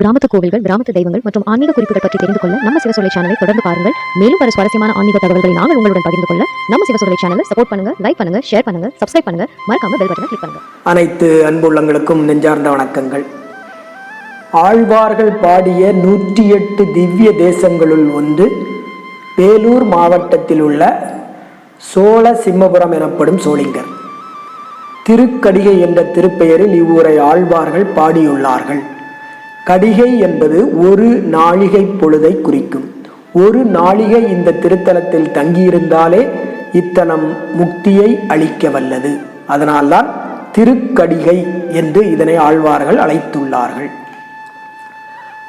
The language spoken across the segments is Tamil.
கிராமத்து கோவில்கள் கிராமத்து தெய்வங்கள் மற்றும் ஆன்மீக குறிப்புகள் பற்றி தெரிந்து கொள்ள நம்ம சிவசோலை சேனலை தொடர்ந்து பாருங்கள். மேலும் பல சுவாரஸ்யமான ஆன்மீக தகவல்களை நாங்கள் உங்களுடன் பகிர்ந்து கொள்ள நம்ம சிவசோலை சேனலை சப்போர்ட் பண்ணுங்க லைக் பண்ணுங்க ஷேர் பண்ணுங்க சப்ஸ்கிரைப் பண்ணுங்க. மறக்காம பெல் பட்டனை கிளிக் பண்ணுங்க. அனைத்து அன்புள்ளங்களுக்கும் நெஞ்சார்ந்த வணக்கங்கள். ஆழ்வார்கள் பாடிய நூற்றி எட்டு திவ்ய தேசங்களுள் ஒன்று வேலூர் மாவட்டத்தில் உள்ள சோழ சிம்மபுரம் எனப்படும் சோளிங்கர் திருக்கடிகை என்ற திருப்பெயரில் இவ்வூரை ஆழ்வார்கள் பாடியுள்ளார்கள். கடிகை என்பது ஒரு நாழிகை பொழுதை குறிக்கும். ஒரு நாழிகை இந்த திருத்தலத்தில் தங்கியிருந்தாலே இத்தலம் முக்தியை அளிக்க வல்லது. அதனால்தான் திருக்கடிகை என்று இதனை ஆழ்வார்கள் அழைத்துள்ளார்கள்.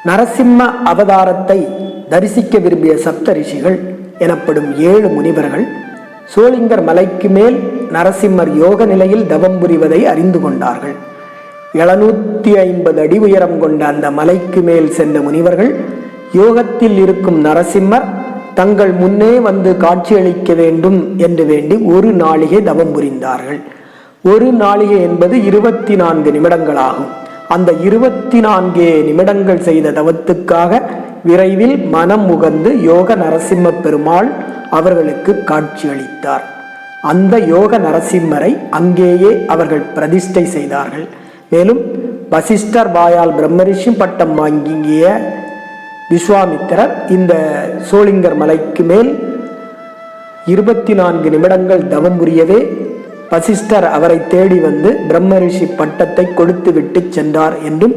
நரசிம்ம அவதாரத்தை தரிசிக்க விரும்பிய சப்தரிஷிகள் எனப்படும் ஏழு முனிவர்கள் சோளிங்கர் மலைக்கு மேல் நரசிம்மர் யோக நிலையில் தவம் புரிவதை அறிந்து கொண்டார்கள். எழுநூத்தி ஐம்பது அடி உயரம் கொண்ட அந்த மலைக்கு மேல் சென்ற முனிவர்கள் யோகத்தில் இருக்கும் நரசிம்மர் தங்கள் முன்னே வந்து காட்சியளிக்க வேண்டும் என்று வேண்டி ஒரு நாளிகை தவம் புரிந்தார்கள். ஒரு நாளிகை என்பது இருபத்தி நான்கு நிமிடங்களாகும். அந்த இருபத்தி நான்கே நிமிடங்கள் செய்த தவத்துக்காக விரைவில் மனம் உகந்து யோக நரசிம்ம பெருமாள் அவர்களுக்கு காட்சியளித்தார். அந்த யோக நரசிம்மரை அங்கேயே அவர்கள் பிரதிஷ்டை செய்தார்கள். மேலும் வசிஷ்டர் பாயால் பிரம்மரிஷி பட்டம் வாங்கிய விஸ்வாமித்திரர் இந்த சோளிங்கர் மலைக்கு மேல் இருபத்தி நான்கு நிமிடங்கள் தவம் புரியவே வசிஷ்டர் அவரை தேடி வந்து பிரம்மரிஷி பட்டத்தை கொடுத்து விட்டு சென்றார் என்றும்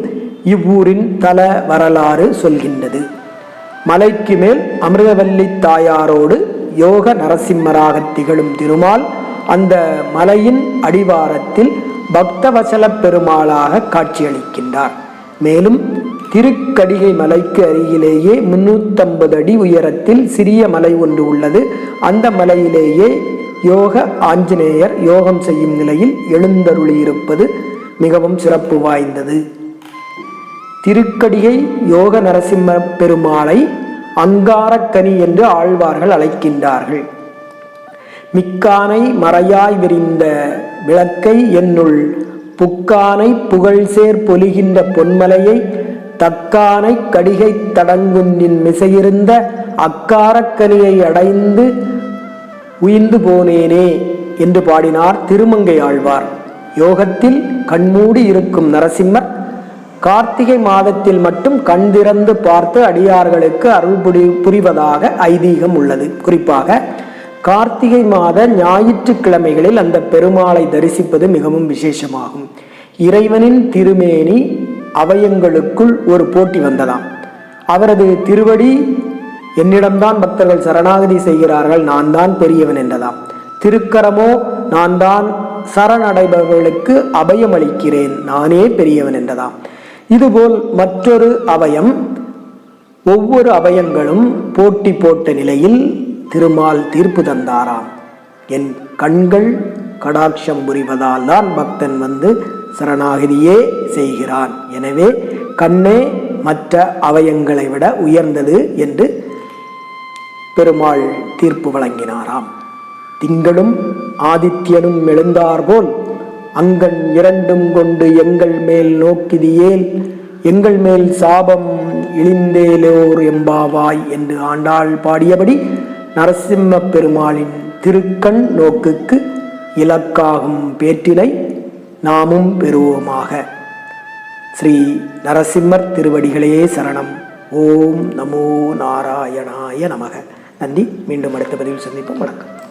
இவ்வூரின் தல வரலாறு சொல்கின்றது. மலைக்கு மேல் அமிர்தவல்லி தாயாரோடு யோக நரசிம்மராக திகழும் திருமால் அந்த மலையின் அடிவாரத்தில் பக்தவசல பெருமாளாக காட்சியளிக்கின்றார். மேலும் திருக்கடிகை மலைக்கு அருகிலேயே முன்னூத்தம்பது அடி உயரத்தில் சிறிய மலை ஒன்று உள்ளது. அந்த மலையிலேயே யோக ஆஞ்சநேயர் யோகம் செய்யும் நிலையில் எழுந்தருளியிருப்பது மிகவும் சிறப்பு வாய்ந்தது. திருக்கடிகை யோக நரசிம்ம பெருமாளை அங்காரக்கனி என்று ஆழ்வார்கள் அழைக்கின்றார்கள். மிக்கானை மறையாய் விரிந்த விளக்கை என்னுள் புக்கானை புகழ்சேர் பொலிகின்ற பொன்மலையை தக்கானை கடிகை தடங்குன்னின் மிசையிருந்த அக்காரக்கனியை அடைந்து உயிர்ந்து போனேனே என்று பாடினார் திருமங்கை ஆழ்வார். யோகத்தில் கண்மூடி இருக்கும் நரசிம்மர் கார்த்திகை மாதத்தில் மட்டும் கண் திறந்து பார்த்து அடியார்களுக்கு அருள் புரி புரிவதாக ஐதீகம் உள்ளது. குறிப்பாக கார்த்திகை மாத ஞாயிற்றுக்கிழமைகளில் அந்த பெருமாளை தரிசிப்பது மிகவும் விசேஷமாகும். இறைவனின் திருமேனி அவயங்களுக்குள் ஒரு போட்டி வந்ததாம். அவரது திருவடி என்னிடம்தான் பக்தர்கள் சரணாகதி செய்கிறார்கள் நான் தான் பெரியவன் என்றதாம். திருக்கரமோ நான் தான் சரணடைபவர்களுக்கு அபயம் அளிக்கிறேன் நானே பெரியவன் என்றதாம். இதுபோல் மற்றொரு அவயம் ஒவ்வொரு அவயங்களும் போட்டி போட்ட நிலையில் திருமால் தீர்ப்பு தந்தாராம். என் கண்கள் கடாட்சம் புரிவதால் தான் பக்தன் வந்து சரணாகதியே செய்கிறான். எனவே கண்ணே மற்ற அவயங்களை விட உயர்ந்தது என்று பெருமாள் தீர்ப்பு வழங்கினாராம். திங்களும் ஆதித்யனும் எழுந்தார்போல் அங்கன் இரண்டும் கொண்டு எங்கள் மேல் நோக்கிதியேல் எங்கள் மேல் சாபம் இழிந்தேலோர் எம்பாவாய் என்று ஆண்டாள் பாடியபடி நரசிம்ம பெருமாளின் திருக்கண் நோக்குக்கு இலக்காகும் பேற்றினை நாமும் பெறுவோமாக. ஸ்ரீ நரசிம்மர் திருவடிகளே சரணம். ஓம் நமோ நாராயணாய நமக. நன்றி. மீண்டும் அடுத்த பதிவில் சந்திப்போம். வணக்கம்.